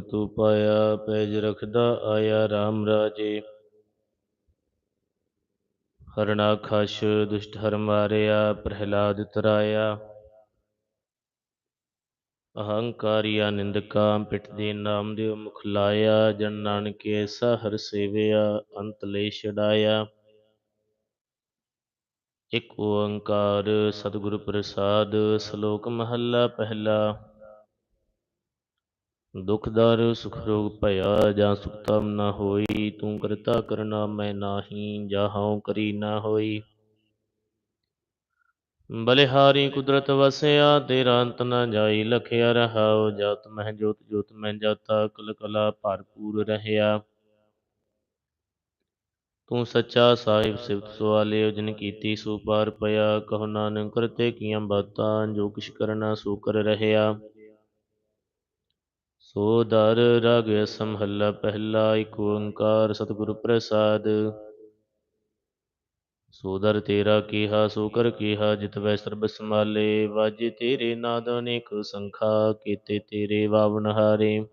ਤੂੰ ਪਾਇਆ ਪੈਜ ਰਖਦਾ ਆਇਆ RAM ਰਾਜੇ। ਹਰਨਾਖਸ਼ ਦੁਸ਼ਟ ਹਰ ਮਾਰਿਆ, ਪ੍ਰਹਿਲਾਦ ਤਰਾਇਆ। ਅਹੰਕਾਰੀਆ ਨਿੰਦਕਾ ਪਿੱਠ ਦੇ ਨਾਮ ਦੇ ਮੁਖ ਲਾਇਆ, ਜਨ ਨਾਨਕ ਐਸਾ ਹਰ ਸੇਵਿਆ, ਅੰਤ ਲੈ ਛਡਾਇਆ। ਇਕ ਓੰਕਾਰ ਸਤਿਗੁਰ ਪ੍ਰਸਾਦ, ਸ਼ਲੋਕ ਮਹੱਲਾ ਪਹਿਲਾ। ਦੁਖਦਰ ਸੁਖ ਰੋਗ ਭਇਆ ਜਾਂ ਸੁਖਤਮ ਨਾ ਹੋਈ, ਤੂੰ ਕਰਤਾ ਕਰਨਾ ਮੈਂ ਨਾਹੀ, ਜਾਹਉ ਕਰੀ ਨਾ ਹੋਈ। ਬਲਿਹਾਰੀ ਕੁਦਰਤ ਵਸਿਆ, ਤੇਰਾ ਅੰਤ ਨਾ ਜਾਈ, ਲਖਿਆ ਰਹਾਉ ਜਤ ਮਹਿ ਜੋਤ ਜੋਤ ਮੈਂ ਜਾਤਾ, ਕਲ ਕਲਾ ਭਰਪੂਰ ਰਹਿਆ। ਤੂੰ ਸੱਚਾ ਸਾਹਿਬ ਸਿਫਤ ਸਵਾਲਿਓ ਜਿਨ ਕੀਤੀ ਸੋ ਪਾਰ ਪਿਆ, ਕਹੋ ਨਾਨਕ ਕਰਤੇ ਕੀਆਂ ਬਾਤਾਂ, ਜੋ ਕਿਛ ਕਰਨਾ ਸੋ ਕਰ ਰਹਿਆ। ਸੋ ਦਰ ਰਗ ਸਮਹੱਲਾ ਪਹਿਲਾ ਏਕ ਓੰਕਾਰ ਸਤਿਗੁਰ ਪ੍ਰਸਾਦ। ਸੋ ਦਰ ਤੇਰਾ ਕੀਹਾ, ਸੋ ਕਰ ਕੀਹਾ, ਜਿਤ ਵੈ ਸਰਬ ਸਮਾਲੇ ਵਾਜੇ ਤੇਰੇ ਨਾਦ ਅਨੇਕ ਸੰਖਾ, ਕੀਤੇ ਤੇਰੇ ਵਾਵਨ ਹਾਰੇ।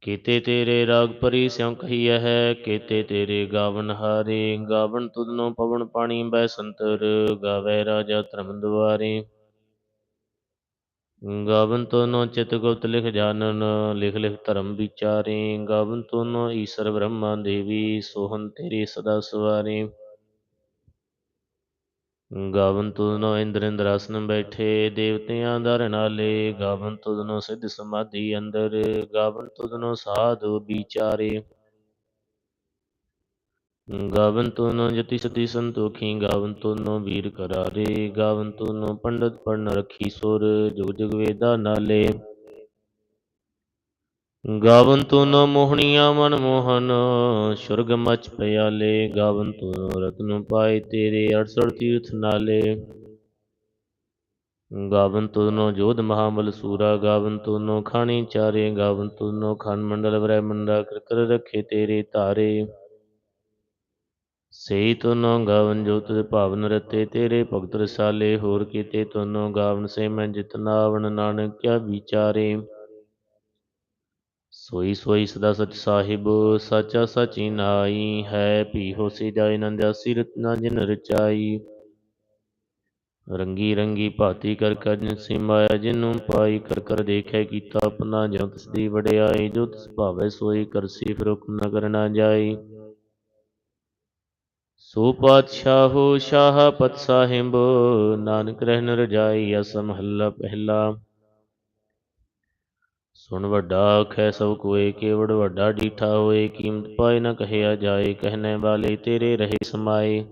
ਕੀਤੇ ਤੇਰੇ ਰਾਗ ਪਰੀ ਸਿਉ ਕਹੀਐ ਹੈ ਕੀਤੇ ਤੇਰੇ ਗਾਵਨ ਹਾਰੇ। ਗਾਵਨ ਤੁਧਨੋ ਪਵਨ ਪਾਣੀ ਬੈ ਸੰਤਰ, ਗਾਵੇ ਰਾਜਾ ਧਰਮ ਦੁਆਰੇ। ਗਾਵਨ ਤੋਨੋ ਚਿਤ ਗੁਪਤ ਲਿਖ ਜਾਣਨ, ਲਿਖ ਲਿਖ ਧਰਮ ਵਿਚਾਰੇ। ਗਾਵਨ ਤੋਨੋ ਈਸ਼ਰ ਬ੍ਰਹਮਾ ਦੇਵੀ ਸੋਹਨ ਤੇਰੇ ਸਦਾ ਸਵਾਰੇ। ਗਾਵਨ ਤੁਧਨੋ ਇੰਦਰ ਇੰਦਰਾਸਨ ਬੈਠੇ, ਦੇਵਤਿਆਂ ਦਰ ਨਾਲੇ ਗਾਵਨ ਤੁਧਨੋ ਸਿੱਧ ਸਮਾਧੀ ਅੰਦਰ, ਗਾਵਨ ਤੁਧਨੋ ਸਾਧੂ ਵਿਚਾਰੇ। ਗਾਵਨ ਤੁਨੋ ਜਤੀ ਸਤੀ ਸੰਤੋਖੀ, ਗਾਵਨ ਤੁਨੋ ਵੀਰ ਕਰਾਰੇ, ਗਾਵਨ ਤੁਨੋ ਪੰਡਤ ਪੜਨ ਰਖੀ ਸੁਰ ਜੁਗ ਜੁਗ ਵੇਦਾ ਨਾਲੇ। ਗਾਵਨ ਤੁਨੋ ਮੋਹਣੀਆਂ ਮਨ ਮੋਹਨ, ਸੁਰਗ ਮਚ ਪਿਆਲੇ, ਗਾਵਨ ਤੁਨੋ ਰਤਨ ਪਾਏ ਤੇਰੇ 68 ਤੀਰਥ ਨਾਲੇ। ਗਾਵਨ ਤੁਨੋ ਜੋਧ ਮਹਾਮਲ ਸੂਰਾ, ਗਾਵਨ ਤੁਨੋ ਖਾਣੀ ਚਾਰੇ, ਗਾਵਨ ਤੁਨੋ ਖਨ ਮੰਡਲ ਬ੍ਰਹਿ ਮੰਡਾ ਕਰ ਕਰ ਰਖੇ ਤੇਰੇ ਧਾਰੇ। ਸਈ ਤੁਨੋ ਗਾਵਨ ਜੋ ਤੁਧ ਭਾਵਨ ਰਤੇ, ਤੇਰੇ ਭਗਤ ਰਸਾਲੇ ਹੋਰ ਕੀਤੇ ਤੁਨੋ ਗਾਵਨ ਸੇ ਮੈਂ ਜਿਤਨਾਵਨ ਨਾਨਕ ਕਿਆ ਵਿਚਾਰੇ। ਸੋਈ ਸੋਈ ਸਦਾ ਸਚ ਸਾਹਿਬ, ਸਾਚਾ ਸਾਚੀ ਨਾਈ ਹੈ ਭੀ ਹੋਸੀ ਜਾਇ ਨੰਦਿਆਸੀ ਰਤਨਾ ਜਿਨ ਰਚਾਈ। ਰੰਗੀ ਰੰਗੀ ਭਾਤੀ ਕਰ ਕਰ ਜਿਨ ਸਿਮਾਇਆ ਜਿਨੂੰ ਪਾਈ, ਕਰ ਕਰ ਦੇਖੈ ਕੀਤਾ ਆਪਣਾ ਜੋ ਤਿਸ ਦੀ ਵਡਿਆਈ, ਜੋ ਤਿਸ ਭਾਵੇ ਸੋਈ ਕਰਸੀ ਫਿਰ ਹੁਕਮ ਨ ਕਰਨਾ ਜਾਈ। ਸੋ ਪਾਤਸ਼ਾਹੋ ਸ਼ਾਹ ਪਤ ਸਾਹਿਬ ਨਾਨਕ ਰਹਿਨ ਰਜਾਈ ਅਸ ਮਹੱਲਾ ਪਹਿਲਾ ਸੁਣ ਵੱਡਾ ਆਖੈ ਸਭ ਕੋਏ ਕੇਵੜ ਵੱਡਾ ਡੀਠਾ ਹੋਏ ਕੀਮਤ ਪਾਏ ਨ ਕਹਿਆ ਜਾਏ ਕਹਿਣੇ ਵਾਲੇ ਤੇਰੇ ਰਹੇ ਸਮਾਏ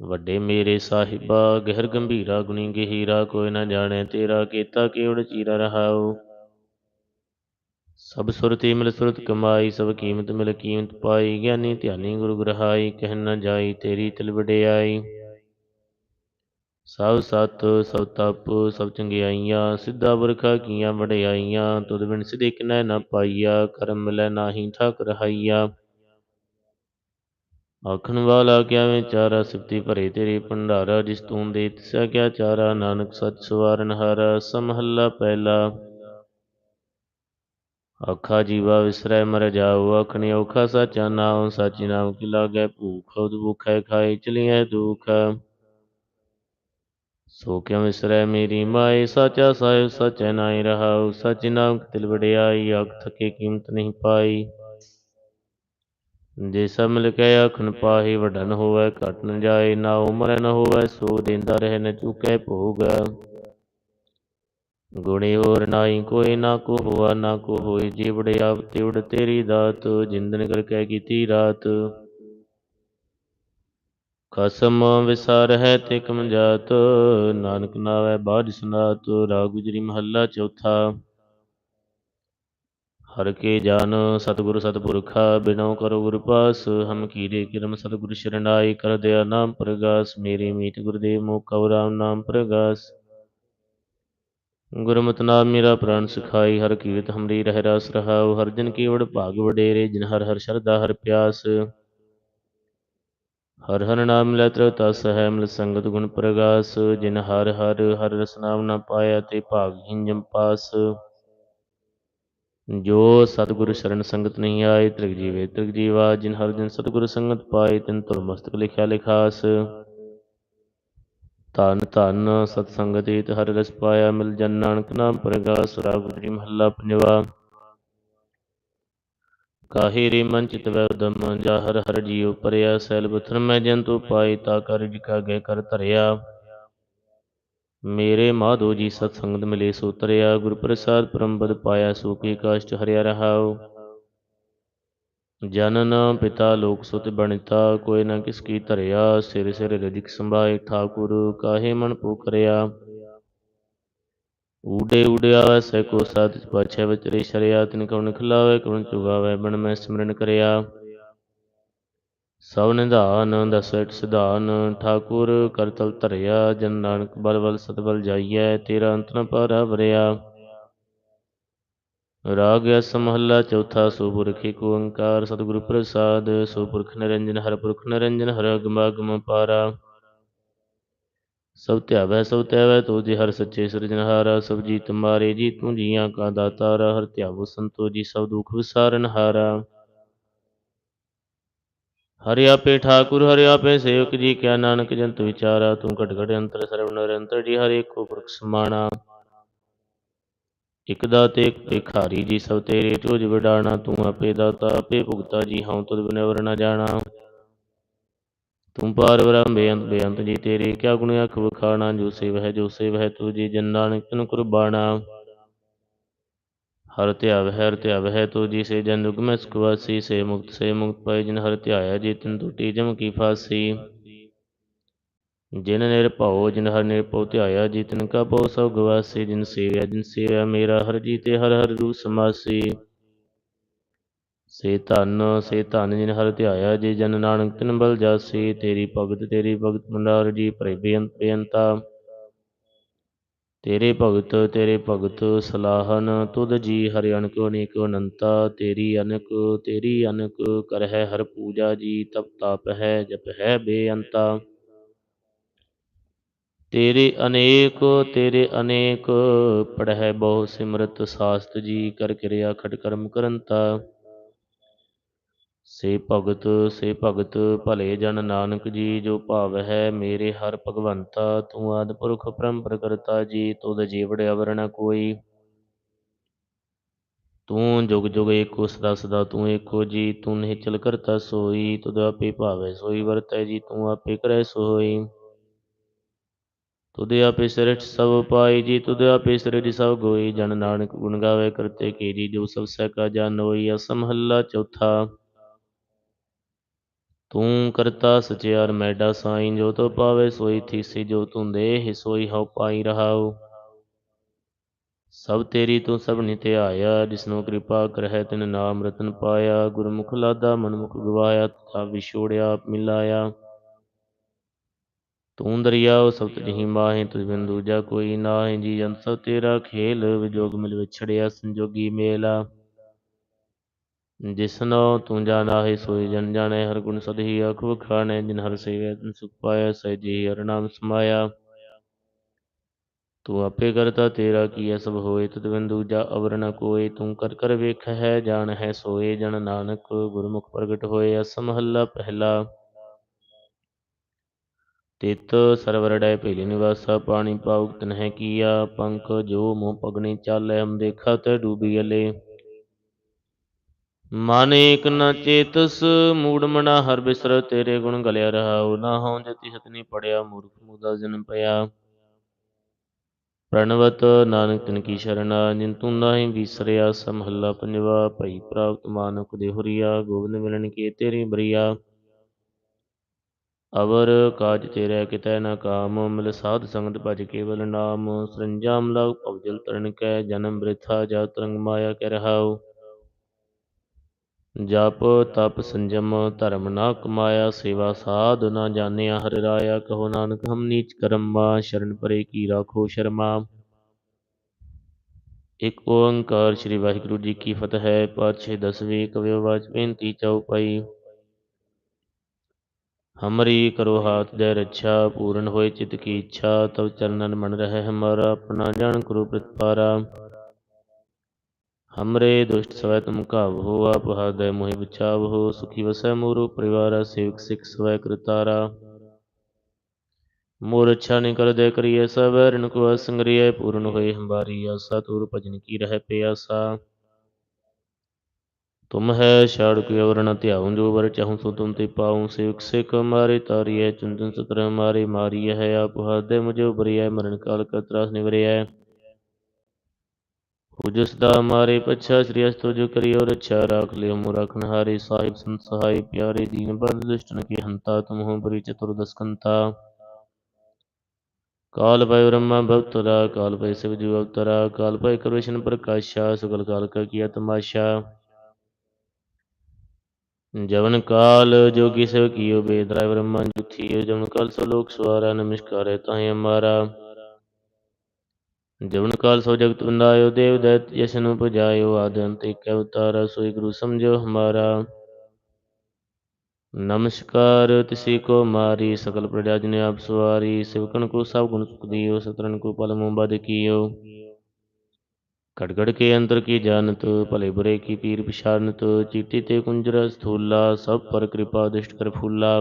ਵੱਡੇ ਮੇਰੇ ਸਾਹਿਬਾ ਗਹਿਰ ਗੰਭੀਰਾ ਗੁਣੀ ਗਹੀਰਾ ਕੋਈ ਨ ਜਾਣੇ ਤੇਰਾ ਕੀਤਾ ਕੇਵੜ ਚੀਰਾ ਰਹਾਉ ਸਭ ਸੁਰਤੀ ਮਿਲ ਸੁਰਤ ਕਮਾਈ, ਸਭ ਕੀਮਤ ਮਿਲ ਕੀਮਤ ਪਾਈ, ਗਿਆਨੀ ਧਿਆਨੀ ਗੁਰੂ ਗ੍ਰਹਾਈ, ਕਹਿ ਨ ਜਾਈ ਤੇਰੀ ਤਿਲ ਵਡਿਆਈ। ਸਭ ਸਤ, ਸਭ ਤਪ, ਸਭ ਚੰਗਿਆਈਆਂ, ਸਿੱਧਾ ਵਰਖਾ ਕੀਆਂ ਵਡਿਆਈਆਂ, ਤੁਧ ਬਿਨ ਸਿਧੇ ਕਿਨੈ ਨ ਪਾਈਆ, ਕਰਮ ਮਿਲੈ ਨਾਹੀ ਠਾਕ ਰਹਾਈਆ। ਆਖਣ ਵਾਲਾ ਕਿਆ ਵਿਚਾਰਾ ਸਿਫਤੀ ਭਰੇ ਤੇਰੇ ਭੰਡਾਰਾ, ਜਿਸ ਤੂੰ ਦੇ ਤਿਸਾ ਕਿਆ ਚਾਰਾ, ਨਾਨਕ ਸਚ ਸਵਾਰਨ ਹਾਰਾ, ਸਮਹੱਲਾ ਪਹਿਲਾ। ਆਖਾ ਜੀਵਾ ਵਿਸਰੈ ਮਰ ਜਾਉ, ਆਖਣੀ ਔਖਾ ਸਾਚਾ ਨਾਉ, ਸਾਚੀ ਨਾਮ ਕੀ ਲਾਗੈ ਭੂਖ ਉਦ ਭੁਖੈ ਖਾਏ ਚਲੀਐ ਦੁਖ। ਸੋ ਕਿਉ ਵਿਸਰੈ ਮੇਰੀ ਮਾਏ, ਸਾਚਾ ਸਾਹਿਬ ਸਚੈ ਨਾਈ ਰਹਾਉ, ਸਚਿ ਨਾਮ ਤਿਲ ਵਡਿਆਈ ਆਖ ਥਕੇ ਕੀਮਤ ਨਹੀਂ ਪਾਈ। ਜੇ ਸਭ ਮਿਲ ਕੇ ਆਖਣ ਪਾਹੀ, ਵੱਡਾ ਹੋਵੇ, ਘਟ ਨ ਜਾਏ ਨਾ ਉਮਰ ਨ ਹੋਵੇ, ਸੋ ਦੇਂਦਾ ਰਹਿ ਨ ਚੁਕੈ ਭੋਗ। ਗੁਣੀ ਹੋਰ ਨਾਹੀ, ਕੋਈ ਨਾ ਕੋ ਹੋਆ ਨਾ ਕੋ ਹੋਈ ਜੀ ਵਡਿਆ ਤਿਵੜ ਤੇਰੀ ਦਾਤ, ਜਿੰਦਨ ਕਰ ਕਹਿ ਕੀਤੀ ਰਾਤ। ਕਸਮ ਵਿਸਾਰ ਹੈ ਤੇ ਕਮ ਜਾਤ, ਨਾਨਕ ਨਾਵੇ ਬਾਜ ਸੁਨਾਤ ਰਾਗ ਗੁਜਰੀ ਮਹੱਲਾ ਚੌਥਾ। ਹਰ ਕੇ ਜਾਨ ਸਤਿਗੁਰ ਸਤਿਪੁਰਖਾ ਬਿਨਉ ਕਰੋ ਗੁਰ ਪਾਸ, ਹਮ ਕੀਰੇ ਕਿਰਮ ਸਤਿਗੁਰ ਸ਼ਰਨਾਈ ਕਰ ਦਿਆ ਨਾਮ ਪ੍ਰਗਾਸ, ਮੇਰੇ ਮੀਤ ਗੁਰਦੇਵ ਮੋ ਕਉ ਰਾਮ ਨਾਮ ਪ੍ਰਗਾਸ। ਗੁਰਮਤਿ ਨਾਮ ਮੇਰਾ ਪ੍ਰਾਨ ਸਿਖਾਈ, ਹਰ ਕੀਰਤ ਹਮਰੀ ਰਹਿ ਰਾਸ ਰਹਾਉ, ਹਰ ਜਨ ਕੀ ਭਾਗ ਵਡੇਰੇ, ਜਿਨ ਹਰ ਹਰ ਸ਼ਰਧਾ ਹਰ ਪਿਆਸ। ਹਰ ਹਰ ਨਾਮ ਲੈ ਤ੍ਰੈ ਤਸ ਹੈ, ਮਿਲ ਸੰਗਤ ਗੁਣ ਪ੍ਰਗਾਸ, ਜਿਨ ਹਰ ਹਰ ਹਰ ਰਸ ਨਾਮ ਨਾ ਪਾਇਆ, ਤੇ ਭਾਗਹੀਨ ਜਮ ਪਾਸ। ਜੋ ਸਤਿਗੁਰ ਸ਼ਰਨ ਸੰਗਤ ਨਹੀਂ ਆਏ, ਤ੍ਰਿਗ ਜੀਵੇ ਤ੍ਰਿਗ ਜੀਵਾ, ਜਿਨ ਹਰ ਦਿਨ ਸਤਿਗੁਰ ਸੰਗਤ ਪਾਏ, ਤਿਨ ਤੁਰ ਮਸਤਕ ਲਿਖਿਆ ਲਿਖਾਸ। ਧਨ ਧਨ ਸਤ ਸੰਗਤ ਹਰ ਰਸ ਪਾਇਆ ਮਿਲ ਜਨ ਨਾਨਕ ਨਾਮ ਪ੍ਰਗਾਸ ਰਾਗ ਗੁਜਰੀ ਮਹੱਲਾ ਪੰਜਵਾ। ਕਾਹੇ ਰੇ ਮਨ ਚਿਤ ਵੈ ਉਦਮ, ਜਾ ਹਰ ਹਰ ਜੀਉ ਪਰਿਆ ਸੈਲ ਬਥਨ, ਮੈਂ ਜੰਤੂ ਪਾਈ ਤਾ ਕਰ ਜਿਕਾ ਗਏ ਕਰ ਧਰਿਆ। ਮੇਰੇ ਮਾਧੋ ਜੀ ਸਤ ਸੰਗਤ ਮਿਲੇ ਸੋ ਤਰਿਆ ਗੁਰ ਪ੍ਰਸਾਦ ਪਰਮਪਦ ਪਾਇਆ ਸੋ ਕੀ ਕਾਸ਼ਟ ਹਰਿਆ ਰਹਾਉ। ਜਨਨ ਪਿਤਾ ਲੋਕ ਸੁਤ ਬਣਿਤਾ, ਕੋਈ ਨਾ ਕਿਸ ਕੀ ਧਰਿਆ, ਸਿਰ ਸਿਰ ਰਜਿਕ ਸੰਭਾਏ, ਠਾਕੁਰ ਕਾਹੇ ਮਨ ਪੂਕਰਿਆ। ਊਡੇ ਊਡਿਆ ਸੈ ਕੋ ਸਾਧ ਪਾਛੈ ਵਿਚਰੇ ਸ਼ਰਿਆ, ਤਿਨ ਕਉ ਖਿਲਾਵੇ ਕਉ ਚੁਗਾਵੇ, ਬਣ ਮੈਂ ਸਿਮਰਨ ਕਰਿਆ। ਸਭ ਨਿਧਾਨ ਦਸਟ ਸਿਧਾਨ ਠਾਕੁਰ ਕਰਤਲ ਧਰਿਆ, ਜਨ ਨਾਨਕ ਬਲ ਬਲ ਸਤ ਬਲ ਜਾਈਐ, ਤੇਰਾ ਅੰਤ ਨ ਪਾਰਾ ਵਰਿਆ। ਰਾਗ ਅਸ ਮਹੱਲਾ ਚੌਥਾ, ਸੋ ਪੁਰਖ ਏਕ ਓੰਕਾਰ, ਸਤਿਗੁਰੂ ਪ੍ਰਸਾਦ, ਸੋ ਪੁਰਖ ਨਿਰੰਜਨ, ਹਰ ਪੁਰਖ ਨਿਰੰਜਨ, ਹਰ ਅਗਮ ਪਾਰਾ। ਸਭ ਧਿਆਵੈ ਸਭ ਧਿਆਵੈ, ਤੋ ਜੀ ਹਰ ਸੱਚੇ ਸਿਰਜਨਹਾਰਾ ਸਭ ਜੀ ਤੁਮਾਰੇ ਜੀ ਤੂੰ ਜੀਆਂ ਕਾ ਦਾਤਾਰਾ, ਹਰ ਧਿਆਵੋ ਸੰਤੋ ਜੀ, ਸਭ ਦੁਖ ਵਿਸਾਰਨ ਹਾਰਾ। ਹਰਿ ਆਪੇ ਠਾਕੁਰ, ਹਰਿ ਆਪੇ ਸੇਵਕ ਜੀ, ਕਿਆ ਨਾਨਕ ਜੰਤ ਵਿਚਾਰਾ, ਤੂੰ ਘਟ ਘਟ ਅੰਤਰ ਸਰਵ ਨਿਰੰਤਰ ਜੀ, ਹਰੇ ਏਕੋ ਪੁਰਖ ਸਮਾਣਾ। ਇਕ ਦਾਤੇ ਇਕ ਭਿਖਾਰੀ ਜੀ ਸਭ ਤੇਰੇ ਚੋਜ ਵਿਡਾਣਾ, ਤੂੰ ਆਪੇ ਦਾਤਾ, ਆਪੇ ਭੁਗਤਾ ਜੀ, ਹਉ ਤੁਧ ਬਿਨ ਵਰ ਜਾਣਾ। ਤੂੰ ਪਾਰ ਬ੍ਰਹਮ ਬੇਅੰਤ ਬੇਅੰਤ ਜੀ ਤੇਰੇ, ਕਿਆ ਗੁਣ ਅਖ ਵਖਾਣਾ, ਜੋ ਸੇਵ ਹੈ, ਜੋ ਸੇਵ ਹੈ, ਤੂ ਜੀ ਜਨ ਨਾਨਕ, ਤਨ ਕੁਰਬਾਨਾ ਹਰ ਧਿਆਵ ਹੈ, ਹਰ ਧਿਆਵ ਹੈ, ਤੋ ਜੀ ਸੇ ਜਨ ਜੁਗ ਮੈਂ ਸੁਖਵਾਸੀ ਸੇ ਮੁਕਤ ਸੇ ਮੁਕਤ ਪਾਏ ਜਿਨ ਹਰ ਧਿਆਇਆ, ਜੀ ਤਿਨ ਟੂਟੀ, ਜਮ ਕੀ ਫਾਸੀ। ਜਿਨ ਨਿਰਭਉ ਜਿਨ ਹਰ ਨਿਰਭਉ ਧਿਆਇਆ ਜੀ ਤਿਨ ਕਾ ਭਉ ਸਭ ਗਵਾਸੀ, ਜਿਨ ਸੇਵਿਆ ਜਿਨ ਸੇਵਿਆ ਮੇਰਾ, ਹਰ ਜੀ ਤੇ ਹਰ ਹਰ ਰੂ ਸਮਾਸੀ। ਸੇ ਧਨ ਸੇ ਧਨ ਜਿਨ ਹਰ ਧਿਆਇਆ, ਜੀ ਜਨ ਨਾਨਕ ਤਿਨ ਬਲ ਜਾਸੀ, ਤੇਰੀ ਭਗਤ ਤੇਰੀ ਭਗਤ ਮੰਡਾਰ ਜੀ ਭਰੇ ਬੇਅੰਤ ਬੇਅੰਤਾ। ਤੇਰੇ ਭਗਤ ਤੇਰੇ ਭਗਤ ਸਲਾਹਨ, ਤੁਧ ਜੀ ਹਰਿ ਅਨਕ, ਅਨੇਕ ਅਨੰਤਾ। ਤੇਰੀ ਅਨਕ ਤੇਰੀ ਅਨਕ ਕਰ ਹੈ ਹਰ ਪੂਜਾ ਜੀ, ਤਪ ਤਾਪ ਹੈ, ਜਪ ਹੈ ਬੇਅੰਤਾ। ਤੇਰੇ ਅਨੇਕ ਤੇਰੇ ਅਨੇਕ, ਪੜਹਿ ਬਹੁ ਸਿਮਰਤ ਸਾਸਤ ਜੀ, ਕਰ ਕਿਰਿਆ ਖਟ ਕਰਮ ਕਰੰਤਾ। ਸੇ ਭਗਤ ਸੇ ਭਗਤ, ਭਲੇ ਜਨ ਨਾਨਕ ਜੀ, ਜੋ ਭਾਵ ਹੈ ਮੇਰੇ ਹਰ ਭਗਵੰਤਾ, ਤੂੰ ਆਦ ਪੁਰਖ ਪਰੰਪਰ ਕਰਤਾ ਜੀ, ਤੁਧ ਜੀਵੜ ਅਵਰ ਕੋਈ। ਤੂੰ ਜੁਗ ਜੁਗ ਏਕੋ ਸਦਾ ਸਦਾ ਤੂੰ ਏਕੋ ਜੀ, ਤੂੰ ਨਿਹਚਲ ਕਰਤਾ ਸੋਈ, ਤੁਧ ਆਪੇ ਭਾਵੈ ਸੋਈ ਵਰਤੈ ਜੀ, ਤੂੰ ਆਪੇ ਕਰੈ ਸੋਈ। ਤੁਧ ਆਪੇ ਸਿਰਠ ਸਭ ਪਾਈ ਜੀ, ਤੁਧ ਆਪੇ ਸਿਰਜ ਸਭ ਗੋਈ। ਜਨ ਨਾਨਕ ਗੁਣ ਗਾਵੇ ਕਰਤੇ ਕੀ ਜੋ ਸਭ ਸਹਿ ਕਾ ਜਾਣ ਹੋਈ ਅਸਮਹੱਲਾ ਚੌਥਾ, ਤੂੰ ਕਰਤਾ ਸਚਿਆਰ ਮੈਡਾ ਸਾਈਂ, ਜੋ ਤੋ ਪਾਵੇ ਸੋਈ ਥੀਸੀ, ਜੋ ਤੂੰ ਦੇ ਸੋਈ ਹਉ ਪਾਈ ਰਹਾਉ। ਸਭ ਤੇਰੀ ਤੂੰ ਸਭ ਨਿਤ ਆਇਆ, ਜਿਸਨੂੰ ਕਿਰਪਾ ਕਰਹਿ ਤਿਨ ਨਾਮ ਰਤਨ ਪਾਇਆ। ਗੁਰਮੁਖ ਲਾਦਾ ਮਨਮੁਖ ਗਵਾਇਆ ਤਾ ਵਿਛੋੜਿਆ ਮਿਲਾਇਆ। ਤੂੰ ਦਰਿਆਉ ਸਭ ਜਹੀ ਮਾਹੇ ਤੁਝ ਬਿਨ ਦੂਜਾ ਕੋਈ ਨਾਹੀ, ਜੀ ਜੰਤ ਸਭ ਤੇਰਾ ਖੇਲ, ਵਿਜੋਗ ਮਿਲ ਵਿਛੜਿਆ, ਸੰਜੋਗੀ ਮੇਲਾ। ਜਿਸਨੋ ਤੂੰ ਜਾਣਾ ਹੈ ਸੋਈ ਜਨ ਜਾਣੇ, ਹਰ ਗੁਣ ਸਦਹੀ ਆਖ ਵਖਾਣੇ, ਜਿਨ ਹਰ ਸੇਵੈ, ਤਿਨ ਸੁਖ ਪਾਇਆ ਸਹਿਜੀ ਹਰ ਨਾਮ ਸਮਾਇਆ। ਤੂੰ ਆਪੇ ਕਰਤਾ ਤੇਰਾ ਕੀਆ ਸਭ ਹੋਏ, ਤਦ ਬਿਨ ਦੂਜਾ ਅਵਰ ਨ ਕੋਏ। ਤੂੰ ਕਰ ਕਰ ਵੇਖ ਹੈ ਜਾਣ ਹੈ ਸੋਏ ਜਨ ਨਾਨਕ, ਗੁਰਮੁਖ ਪ੍ਰਗਟ ਹੋਏ ਅਸਮਹੱਲਾ ਪਹਿਲਾ। ਤਿਤ ਸਰਵਰ ਡੈ ਨਿਵਾਸਾ, ਪਾਣੀ ਪਾਉ ਤਨਹਿ ਕੀਆ, ਪੰਖ ਜੋ ਮੋਹ ਪਗਣੀ ਚਾਲੈ ਹਮ ਦੇਖਾ ਡੂਬੀ ਅਲੇ। ਮਨ ਏਕ ਨ ਚੇਤਸ, ਮੂੜ ਮਨਾ ਹਰ ਬਿਸਰ, ਤੇਰੇ ਗੁਣ ਗਲਿਆ ਰਹਾਉ ਨਾ ਹਉ ਜਤੀ ਹਤਨੀ ਪੜਿਆ, ਮੂਰਖ ਮੂਦਾ ਜਨਮ ਪਿਆ। ਪ੍ਰਣਵਤ ਨਾਨਕ ਤਿਨ ਕੀ ਸ਼ਰਨਾ, ਜਿਨ ਤੂੰ ਨਾਹੀ ਵਿਸਰਿਆ, ਸਮਹੱਲਾ ਪੰਜਵਾ, ਭਈ ਪ੍ਰਾਪਤ ਮਾਨੁਕ ਦੇਹੁਰੀਆ ਗੋਬਿੰਦ ਮਿਲਣ ਕੀ ਤੇਰੀ ਬਰੀਆ। ਅਵਰ ਕਾਜ ਤੇਰੇ ਕਿਤੈ ਨ ਕਾਮ, ਮਿਲ ਸਾਧ ਸੰਗਤ ਭਜ ਕੇਵਲ ਨਾਮ। ਸਰੰਜਾਮ ਲਗ ਭਵਜਲ ਤਰਨ ਕੈ, ਜਨਮ ਬ੍ਰਿਥਾ ਜਾ ਤਰੰਗ ਮਾਇਆ ਕਹਿ ਰਹਾਉ। ਜਪ ਤਪ ਸੰਜਮ, ਧਰਮ ਨਾ ਕਮਾਇਆ, ਸੇਵਾ ਸਾਧ ਨਾ ਜਾਣਿਆ, ਹਰਿ ਰਾਇਆ ਕਹੋ ਨਾਨਕ, ਹਮ ਨੀਚ ਕਰਮਾ ਸ਼ਰਨ ਪਰੇ ਕੀ ਰਾਖੋ ਸ਼ਰਮਾ। ਇਕ ਓੰਕਾਰ ਸ੍ਰੀ ਵਾਹਿਗੁਰੂ ਜੀ ਕੀ ਫਤਿਹ ਹੈ ਪਾਤਸ਼ਾਹ ਦਸਵੇਂ ਕਵਿਓ ਵਾਚ ਬੇਨਤੀ ਚਉਪਈ ਹਮਰੀ ਕਰੋ ਹਾਥ ਦੇ ਰੱਛਾ, ਪੂਰਨ ਹੋਏ ਚਿਤ ਕੀ ਇੱਛਾ ਤਬ ਚਰਨਨ ਮਨ ਰਹਿ ਹਮਾਰਾ, ਆਪਣਾ ਜਾਣ ਕਰੋ ਪ੍ਰਤਪਾਰਾ। ਹਮਰੇ ਦੁਸ਼ਟ ਸਵੈ ਤੁਮ ਕਾਬ ਹੋ, ਆਪ ਹਰਦੈ ਮੋਹਿ ਬਚਾਵ ਹੋ, ਸੁਖੀ ਵਸੈ ਮੋਰੋ ਪਰਿਵਾਰਾ, ਸੇਵਕ ਸਿਖ ਸਵੈ ਕਰਤਾਰਾ। ਮੋਰ ਅੱਛਾ ਨਹੀਂ ਕਰ ਦੇ ਕਰੀਏ ਸਭ ਰਿਣ ਕੋ ਅਸੰਗਰੀਏ ਪੂਰਨ ਹੋਏ ਹਮਾਰੀ ਆਸਾ ਤੂਰ ਭਜਨ ਕੀ ਰਹਿ ਪਿਆਸਾ ਤੁਮ ਹੈ ਛਾੜ ਕੇ ਅਵਰ ਨ ਧਿਆਉ ਜੋ ਵਰ ਚਾਹੂੰ ਸੋ ਤੁਮ ਤੇ ਪਾਉ ਸੇਵਕ ਸਿਖ ਮਾਰੇ ਤਾਰੀਐ ਚੁਨ ਚੁਨ ਸਤਰ ਮਾਰੇ ਮਾਰੀ ਹੈ ਆਪ ਹਰਦੈ ਮੁਝੇ ਉਬਰੀਐ ਮਰਨ ਕਾਲ ਕਾ ਤਰਾਸ ਨਿਵਰਿਐ ਹੁਜਸ ਦਾ ਮਾਰੇ ਪਛਾ ਸ੍ਰੀ ਅਸ ਤੁਜ ਕਰਿਓ ਰਛਾ ਰਾਖ ਲਿਓ ਮੋ ਰਖਨ ਹਾਰੇ ਸਾਹਿਬ ਸੰਤ ਸਹਾਈ ਪਿਆਰੇ ਦੀਨ ਬੰਦ ਦੁਸ਼ਟਨ ਕੀ ਹੰਤਾ ਤੁਮ ਹੋ ਬਰੀ ਚਤੁਰ ਦਸਕੰਤਾ ਕਾਲ ਭੈ ਬ੍ਰਹਮਾ ਭਵਤਰਾ ਕਾਲ ਭੈ ਸਿਵ ਜੂ ਅਵਤਰਾ ਕਾਲ ਭੈ ਕਰਵਸ਼ਨ ਪ੍ਰਕਾਸ਼ਾ ਸੁਗਲ ਕਾਲ ਕਾ ਕੀਆ ਤਮਾਸ਼ਾ ਜਵਨ ਕਾਲ ਜੋਗੀ ਸਿਵ ਕੀਓ ਬੇਦ ਰਾਇ ਬ੍ਰਹਮਾ ਜੁਥੀਓ ਜਵਨ ਕਾਲ ਸੋ ਲੋਕ ਸਵਾਰਾ ਨਮਸਕਾਰੈ ਤਾਹੇ ਹਮਾਰਾ ਜਵਨ ਕਾਲ ਸੋ ਜਗਤ ਬੰਦਾਇਓ ਦੇਵ ਦੈਤ ਯਸ਼ਨ ਉਪਜਾਇਓ ਆਦਿ ਅੰਤ ਏਕ ਅਵਤਾਰਾ ਸੋਈ ਗੁਰੂ ਸਮਝੋ ਹਮਾਰਾ। ਨਮਸਕਾਰ ਤਿਸੀ ਕੋ ਮਾਰੀ, ਸਕਲ ਪ੍ਰਜਾ ਜਨ ਆਪ ਸਵਾਰੀ ਸਿਵਕਨ ਕੋ ਸਭ ਗੁਣ ਸੁਖ ਦਿਓ ਸਤਰਨ ਕੋ ਪਲ ਮੁਬਦ ਕੀਓ। ਘਟ ਘਟ ਕੇ ਅੰਤਰ ਕੀ ਜਾਣਤ, ਭਲੇ ਬੁਰੇ ਕੀ ਪੀਰ ਪਛਾਨਤ, ਚੀਟੀ ਤੇ ਕੁੰਜਰ ਸਥੂਲਾ, ਸਭ ਪਰ ਕਿਰਪਾ ਦ੍ਰਿਸ਼ਟ ਕਰ ਫੂਲਾ।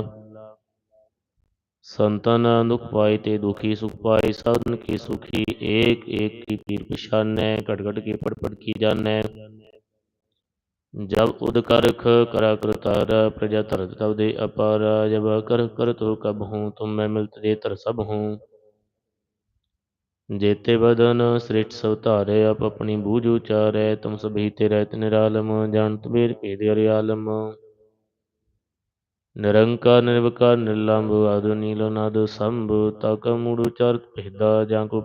ਸੰਤਨ ਦੁਖ ਪਾਏ ਤੇ ਦੁਖੀ ਸੁਖ ਪਾਏ, ਸਾਧਨ ਕੀ ਸੁਖੀ, ਏਕ ਏਕ ਕੀ ਪੀਰ ਪਛਾਨੈ ਘਟ ਘਟ ਕੇ ਪੜ ਪੜ ਕੀ ਜਾਣੈ। ਜਬ ਉਦ ਕਰਖ ਕਰਾ ਕਰਤਾਰ ਪ੍ਰਜਾ ਧਰਤ ਤਬ ਦੇ ਅਪਾਰ, ਜਬ ਕਰ ਕਰ ਤੋ ਕਬ ਹੂੰ, ਤੁਮ ਮੈਂ ਮਿਲਤ ਦੇ ਧਰ ਸਭ ਹੂੰ ਜੇਤੇ ਬਦਨ ਸ੍ਰਿਸ਼ਟ ਸਭ ਧਾਰੇ, ਆਪ ਆਪਣੀ ਬੂਝ ਉਚਾਰੈ, ਤੁਮ ਸਭੀ ਤੇ ਰਹਿਤ ਨਿਰਾਲਮ, ਜਾਣਤ ਬੇਦ ਭੇਦ ਹਰਿ ਆਲਮ ਨਿਰੰਕਾਰ, ਨਿਰਵਕਾਰ, ਨਿਰਲੰਭ, ਆਦਿ ਨੀਲੋ ਨਾਦ ਸੰਭ, ਤਾਕਾ ਮੂੜ ਉਚਾਰਤ ਭੇਦਾ, ਜਾਂ ਕੋ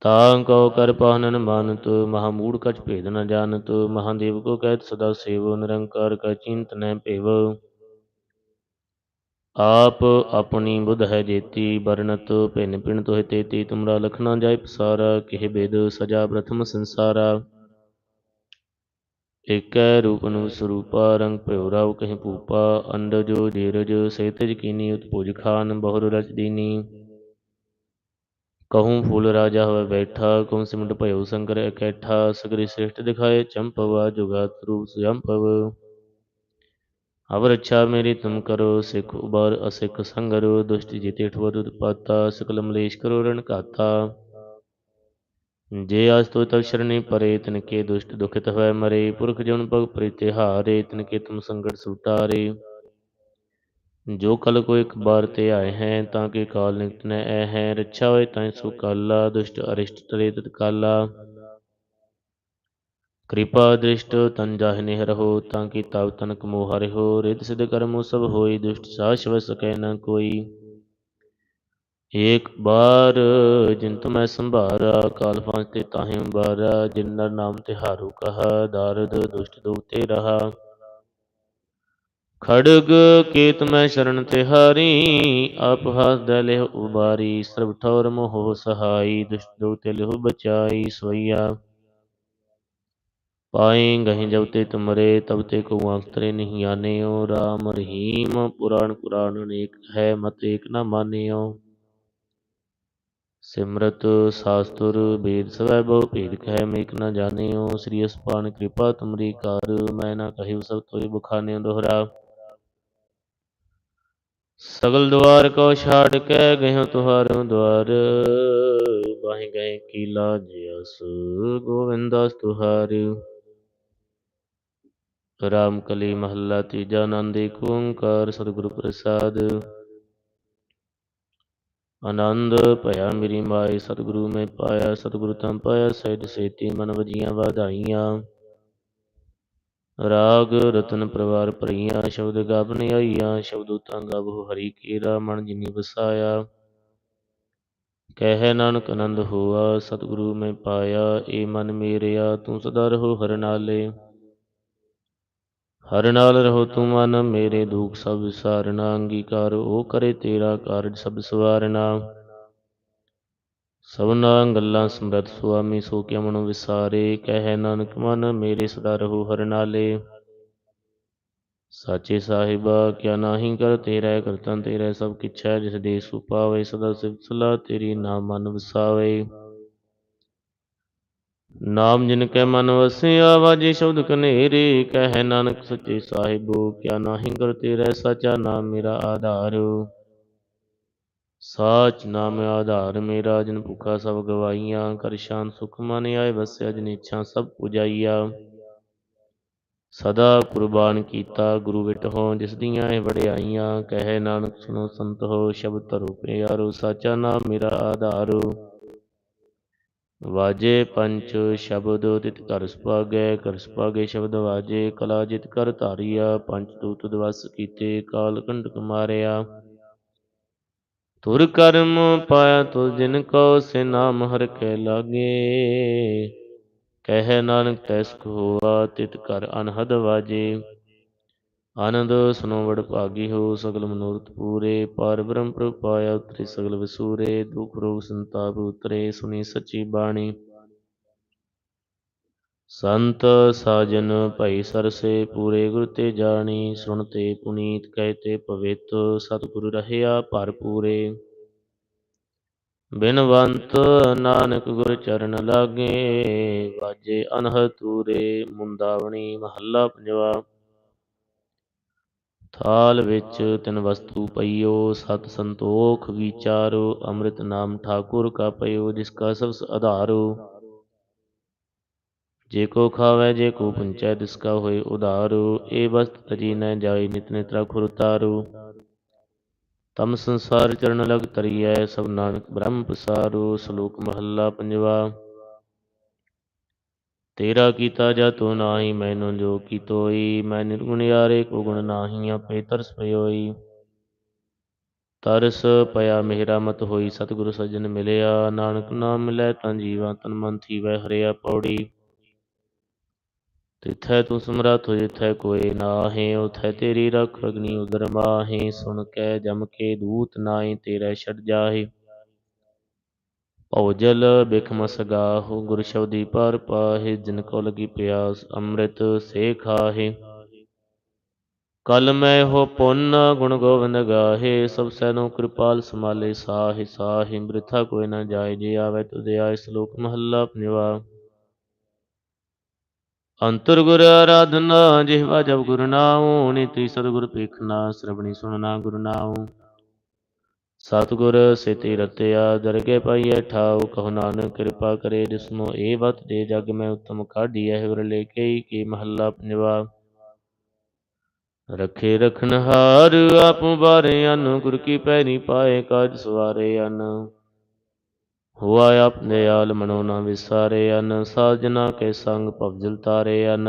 ਤਾਂ ਕਉ ਕਰ ਪਾਹਨਨ ਮਾਨਤ, ਮਹਾ ਮੂੜ ਕਛ ਭੇਦ ਨ ਜਾਣਤ, ਮਹਾਦੇਵ ਕੋ ਕਹਿਤ ਸਦਾ ਸੇਵ, ਨਿਰੰਕਾਰ ਕਾ ਚਿੰਤ ਨੈ ਆਪ ਆਪਣੀ ਬੁੱਧ ਹੈ ਜੇਤੀ ਬਰਨਤ ਭਿੰਨ ਭਿੰਨ ਤੋਹਿ ਤੇਤੀ, ਤੁਮਰਾ ਲਖਣਾ ਜਾਇ ਪਸਾਰਾ, ਕਿਹ ਬੇਦ ਸਜਾ ਪ੍ਰਥਮ ਸੰਸਾਰਾ। ਏਕੈ ਰੂਪ ਨੂੰ ਸਰੂਪਾ, ਰੰਗ ਭਇਓ ਰਾਵ ਕਹੀਂ ਭੂਪਾ, ਅੰਡਜੋ ਜੀਰਜ ਸੇਤਜ ਕੀਨੀ, ਉਤਪੁਜ ਖਾਨ, ਬਹੁਰ ਰਚ ਦੀਨੀ। ਕਹੂੰ ਫੂਲ ਰਾਜਾ ਹੋਵੇ ਬੈਠਾ, ਕਹੂੰ ਸਿਮਟ ਭਇਓ ਸੰਕਰ ਇਕੈਠਾ, ਸਗਰੀ ਸ੍ਰਿਸ਼ਟ ਦਿਖਾਏ ਚੰਪਵਾ, ਜੁਗਾਤ ਰੂਪ ਸੁਜੰਪਵ। ਅਵਰ ਅੱਛਾ ਮੇਰੀ ਤੁਮ ਕਰੋ, ਸਿੱਖ ਉਬਾਰ ਅਸਿੱਖ ਸੰਗਰੋ, ਦੁਸ਼ਟ ਜਿਤੇ ਠਵਰ ਉਤਪਾਤਾ, ਸਕਲ ਮਲੇਸ਼ ਕਰੋ ਰਣ ਘਾਤਾ। ਜੇ ਆਸ ਤੋ ਤਬ ਸ਼ਰਣੀ ਪਰੇ, ਤਿਨ ਕੇ ਦੁਸ਼ਟ ਦੁਖਿਤ ਹੋਇ ਮਰੇ, ਪੁਰਖ ਜਨ ਭਗ ਪ੍ਰੀਤਿਹਾਰੇ ਤਿਨ ਕੇ ਤੁਮ ਸੰਗਟ ਸੁਟਾਰੇ। ਜੋ ਕਲ ਕੋ ਇੱਕ ਬਾਰ ਤੇ ਆਏ ਹੈ, ਤਾਂ ਕਿ ਕਾਲ ਨਿਕਟ ਨੈ ਐ ਹੈ, ਰੱਛਾ ਹੋਏ ਤਾਂ ਸੋ ਕਾਲਾ, ਦੁਸ਼ਟ ਅਰਿਸ਼ਟ ਤਰੇ ਤਤ ਕਾਲਾ ਕਿਰਪਾ ਦ੍ਰਿਸ਼ਟ ਤਨ ਜਾਹਿ ਨਿਹ ਰਹੋ, ਤਾਂ ਕਿ ਤਬ ਤਨਕ ਮੋਹ ਹਰਿਓ ਰਿਤ ਸਿਧ ਕਰਮੋ ਸਭ ਹੋਈ, ਦੁਸ਼ਟ ਸਾਛ ਸਕੈ ਨ ਕੋਈ। ਏਕ ਬਾਰ ਜਿਨ ਤੁਮੈ ਸੰਭਾਰਾ, ਕਾਲ ਫਾਂਸ ਤੇ ਤਾਹੇ ਬਾਰਾ ਜਿਨ ਨਰ ਨਾਮ ਤਿਹਾਰੂ ਕਹਾ, ਦਾਰਦ ਦੁਸ਼ਟ ਦੁਤੇ ਰਹਾ। ਖੜਗ ਕੇਤ ਮੈਂ ਸ਼ਰਨ ਤਿਹਾਰੀ ਆਪ ਹਾਸ ਦੇ ਲਿਹ ਉਬਾਰੀ, ਸਰਬ ਠੌਰ ਮੋਹ ਸਹਾਈ, ਦੁਸ਼ਟ ਦੁਤੇ ਲਿਹੁ ਬਚਾਈ ਸੋਈਆ ਪਾਏ ਗਹਿ ਜਬ ਤੇ ਤੁਮਰੇ ਤਬ ਤੇ ਕੋ ਆਸਤਰੇ ਨਹੀਂ ਆਨਿਓ। ਰਾਮ ਰਹੀਮ, ਪੁਰਾਣ ਪੁਰਾਣ ਅਨੇਕ ਹੈ, ਮਤ ਏਕ ਨਾ ਮਾਨਿਓ। ਸਿਮਰਤ ਸਾਸਤੁਰ ਵੇਦ ਸਵੈ ਬਹੁ ਭੇਦ ਕਹਿ, ਮੇਕ ਨ ਜਾਣਿਓ। ਸ੍ਰੀ ਅਸਪਾਨ ਕਿਰਪਾ, ਤੁਮਰੀ ਕਾਰ, ਮੈਂ ਨਾ ਕਹਿਉ ਸਭ ਤੋਇ ਬਖਾਨਿਓ ਦੋਹਰਾ। ਸਗਲ ਦੁਆਰ ਕੋ ਛਾੜ ਕੇ ਗਇਓ ਤੁਹਾਰੋ ਦੁਆਰ। ਬਾਹੀ ਗਏ ਕੀ ਲਾਜ ਅਸ ਗੋਵਿੰਦਾਸ ਤੁਹਾਰ। ਰਾਮ ਕਲੀ ਮਹੱਲਾ ਤੀਜਾ ਆਨੰਦ ਏਕ ਓੰਕਾਰ ਸਤਿਗੁਰੂ ਪ੍ਰਸਾਦ। ਆਨੰਦ ਭਇਆ ਮੇਰੀ ਮਾਈ ਸਤਿਗੁਰੂ ਮੈਂ ਪਾਇਆ, ਸਤਿਗੁਰੂ ਤਾਂ ਪਾਇਆ, ਸਹਿਜ ਸੇਤੀ ਮਨ ਵਜੀਆਂ ਵਾਧਾਈਆਂ। ਰਾਗ ਰਤਨ ਪਰਵਾਰ ਭਰੀਆਂ, ਸ਼ਬਦ ਗਾਵਨ ਆਈਆਂ, ਸ਼ਬਦ ਤਾਂ ਗਾਵੋ ਹਰੀ ਕੀਰਾ, ਮਨ ਜਿਨੀ ਵਸਾਇਆ। ਕਹਿ ਨਾਨਕ ਆਨੰਦ ਹੋਆ, ਸਤਿਗੁਰੂ ਮੈਂ ਪਾਇਆ, ਏ ਮਨ ਮੇਰਿਆ, ਤੂੰ ਸਦਾ ਰਹੋ ਹਰ ਨਾਲੇ। ਹਰ ਨਾਲ ਰਹੋ ਤੂੰ ਮਨ, ਮੇਰੇ ਦੁਖ ਸਭ ਵਿਸਾਰਨਾ ਅੰਗੀਕਾਰ ਉਹ ਕਰੇ ਤੇਰਾ ਕਾਰਜ ਸਭ ਸਵਾਰਨਾ। ਸਭਨਾ ਗੱਲਾਂ ਸਮਰਤ ਸੁਆਮੀ, ਸੋ ਕਿਆ ਮਨੋ ਵਿਸਾਰੇ, ਕਹਿ ਨਾਨਕ ਮਨ, ਮੇਰੇ ਸਦਾ ਰਹੋ ਹਰ ਨਾਲੇ। ਸਾਚੇ ਸਾਹਿਬਾ, ਕਿਆ ਨਾਹੀ ਕਰ ਤੇਰਾ, ਕਰਤਨ ਤੇਰਾ ਸਭ ਕਿਛ, ਜਿਸ ਦੇ ਸੁਪਾਵੇ ਸਦਾ ਸਿਫਤ ਤੇਰੀ ਨਾਮ ਮਨ ਵਸਾਵੇ। ਨਾਮ ਜਿਨ ਕੈ ਮਨ ਵਸਿਆ, ਵਾਜੇ ਸ਼ਬਦ ਕਨੇਰੇ, ਕਹਿ ਨਾਨਕ ਸੱਚੇ ਸਾਹਿਬੋ, ਕਿਆ ਨਾਹੀ ਕਰ ਤੇਰਾ ਸਾਚਾ ਨਾਮ ਮੇਰਾ ਆਧਾਰ। ਸਾਚ ਨਾਮ ਆਧਾਰ ਮੇਰਾ, ਜਿਨ ਭੁਖਾ ਸਭ ਗਵਾਈਆਂ ਕਰ ਸ਼ਾਨ ਸੁਖ ਮਨ ਆਏ, ਵਸਿਆ ਜਿਨ ਇੱਛਾ ਸਭ ਪੁਜਾਈਆ। ਸਦਾ ਕੁਰਬਾਨ ਕੀਤਾ ਗੁਰੂ ਵਿਟਹੁ ਜਿਸ ਦੀਆਂ ਇਹ ਵਡਿਆਈਆਂ, ਕਹਿ ਨਾਨਕ ਸੁਣੋ ਸੰਤ ਹੋ, ਸ਼ਬਦ ਧਰੋ ਪਿਆਰੋ, ਸਾਚਾ ਨਾਮ ਮੇਰਾ ਆਧਾਰ। ਵਾਜੇ ਪੰਚ ਸ਼ਬਦ ਤਿਤ ਕਰ ਸੁਭਾਗੈ, ਘਰ ਸੁਭਾਗੈ ਸ਼ਬਦ ਵਾਜੇ, ਕਲਾ ਜਿਤ ਕਰ ਧਾਰਿਆ, ਪੰਚ ਦੂਤ ਦਿਵਸ ਕੀਤੇ ਕਾਲ ਕੰਡਕ ਮਾਰਿਆ। ਤੁਰ ਕਰਮ ਪਾਇਆ ਤੁ ਜਿਨ ਕੋ, ਸੇ ਨਾਮ ਹਰ ਕੈ ਲਾਗੇ। ਕਹਿ ਨਾਨਕ ਤੈਸ ਹੋਆ, ਤਿਤ ਕਰ ਅਨਹਦ ਵਾਜੇ। ਆਨੰਦ ਸੁਨੋ ਵਡ ਭਾਗੀ ਹੋ ਸਗਲ ਮਨੋਰਥ ਪੂਰੇ, ਪਾਰ ਬ੍ਰਹਮ ਪ੍ਰਭ ਪਾਇਆ ਉਤਰੇ ਸਗਲ ਵਿਸੂਰੇ, ਦੁਖ ਰੋਗ ਸੰਤਾਪ ਉਤਰੇ, ਸੁਣੀ ਸੱਚੀ ਬਾਣੀ। ਸੰਤ ਸਾਜਨ ਭਈ ਸਰਸੇ, ਪੂਰੇ ਗੁਰ ਤੇ ਜਾਣੀ, ਸੁਣ ਤੇ ਪੁਨੀਤ, ਕਹਿ ਤੇ ਪਵਿੱਤ ਸਤਿਗੁਰ ਰਹਿਆ ਭਰਪੂਰੇ ਬਿਨਵੰਤ ਨਾਨਕ ਗੁਰ ਚਰਨ ਲਾਗੇ, ਵਾਜੇ ਅਨਹਦ ਤੂਰੇ, ਮੁੰਦਾਵਣੀ ਮਹੱਲਾ ਪੰਜਵਾ। ਥਾਲ ਵਿੱਚ ਤਿਨ ਵਸਤੂ ਪਈਓ, ਸਤ ਸੰਤੋਖ ਵਿਚਾਰੋ, ਅੰਮ੍ਰਿਤ ਨਾਮ ਠਾਕੁਰ ਕਾ ਪਈਓ, ਜਿਸ ਕਾ ਸਬਸ ਆਧਾਰੋ। ਜੇ ਕੋ ਖਾਵੇ, ਜੇ ਕੋ ਪੁੰਚੈ, ਤਿਸ ਕਾ ਹੋਏ ਉਧਾਰੋ। ਏ ਵਸਤ ਤਜੀ ਨ ਜਾਈ ਨਿਤ ਨਿਤ ਰਖੁਰ ਤਾਰੋ ਤਮ ਸੰਸਾਰ ਚਰਨ ਲਗ ਤਰੀਐ ਸਭ ਨਾਨਕ ਬ੍ਰਹਮ ਪਸਾਰੋ, ਸ਼ਲੋਕ ਮਹੱਲਾ ਪੰਜਵਾ। ਤੇਰਾ ਕੀਤਾ ਜਾ ਤੂੰ ਨਾਹੀ, ਮੈਨੂੰ ਜੋ ਕੀਤੋਈ ਮੈਂ ਨਿਰਗੁਣ ਯਾਰੇ ਕੋ ਗੁਣ ਨਾਹੀ ਆਪੇ ਤਰਸ ਪਇਓਈ ਤਰਸ ਪਿਆ ਮੇਰਾ, ਮਤ ਹੋਈ ਸਤਿਗੁਰੂ ਸੱਜਣ ਮਿਲਿਆ। ਨਾਨਕ ਨਾਮ ਮਿਲੈ ਤਾਂ ਜੀਵਾ ਤਨ ਮਨ ਥੀਵੈ, ਹਰਿਆ ਪੌੜੀ। ਤਿਥੈ ਤੂੰ ਸਮਰੱਥ ਹੋ ਜਿਥੈ ਕੋਏ ਨਾਹੀ ਉਥੈ ਤੇਰੀ ਰਖ ਅਗਨੀ ਉਦਰ ਮਾਹੀ। ਸੁਣ ਕੈ ਜਮ ਕੇ ਦੂਤ ਨਾਹੀ, ਤੇਰੇ ਛੜ ਜਾਹੀ। ਭਉਜਲ ਬਿਖਮਸ ਗਾਹੁ ਗੁਰ ਸ਼ਬਦੀ ਪਰ ਪਾਹੇ, ਜਿਨ ਕੋ ਲਗੀ ਪਿਆਸ ਅੰਮ੍ਰਿਤ ਸੇ ਖਾਹੇ। ਕਲ ਮੈਂ ਹੋ ਪੁੰਨ ਗੁਣ ਗੋਬਿੰਦ ਗਾਹੇ, ਸਭ ਸੈਨੋ ਕਿਰਪਾਲ ਸਮਾਲੇ ਸਾਹਿ ਸਾਹਿ ਬ੍ਰਿਥਾ ਕੋਈ ਨਾ ਜਾਏ, ਜੇ ਆਵੇ ਤੁਦੇ ਆਏ ਸ਼ਲੋਕ ਮਹੱਲਾ ਪੰਜਵਾ ਅੰਤਰ ਗੁਰ ਆਰਾਧਨਾ, ਜਿਹਵਾ ਜਬ ਗੁਰ ਨਾਉ, ਨੀਤੀ ਸਤਿਗੁਰ ਪੇਖਣਾ ਸ਼ਰਵਣੀ ਸੁਣਨਾ ਗੁਰ ਨਾਉ। ਸਤਿਗੁਰ, ਸਿਤੀ ਰਤਿਆ ਦਰਗੇ ਪਾਈਐ ਠਾਉ, ਕਹੋ ਨਾਨਕ ਕਿਰਪਾ ਕਰੇ ਜਿਸਮੋ ਇਹ ਵਤ ਦੇ ਜਗ ਮੈਂ ਉਤਮ ਕਾਢੀਐ ਹਿਵਰ ਲੈ ਕੇ ਕੀ ਮਹੱਲਾ ਪੰਜਵਾ ਰਖੇ ਰਖਨਹਾਰ ਆਪ ਬਾਰੇ ਅਨ, ਗੁਰ ਕੀ ਪੈਰੀ ਪਾਏ ਕਾਜ ਸਵਾਰੇ ਅਨ। ਹੁਆ ਆਪਣੇ ਆਲ ਮਨੋ ਨਾ ਵਿਸਾਰੇ ਅਨ, ਸਾਜਨਾ ਕੇ ਸੰਗ ਭਵਜਲ ਤਾਰੇ ਅਨ।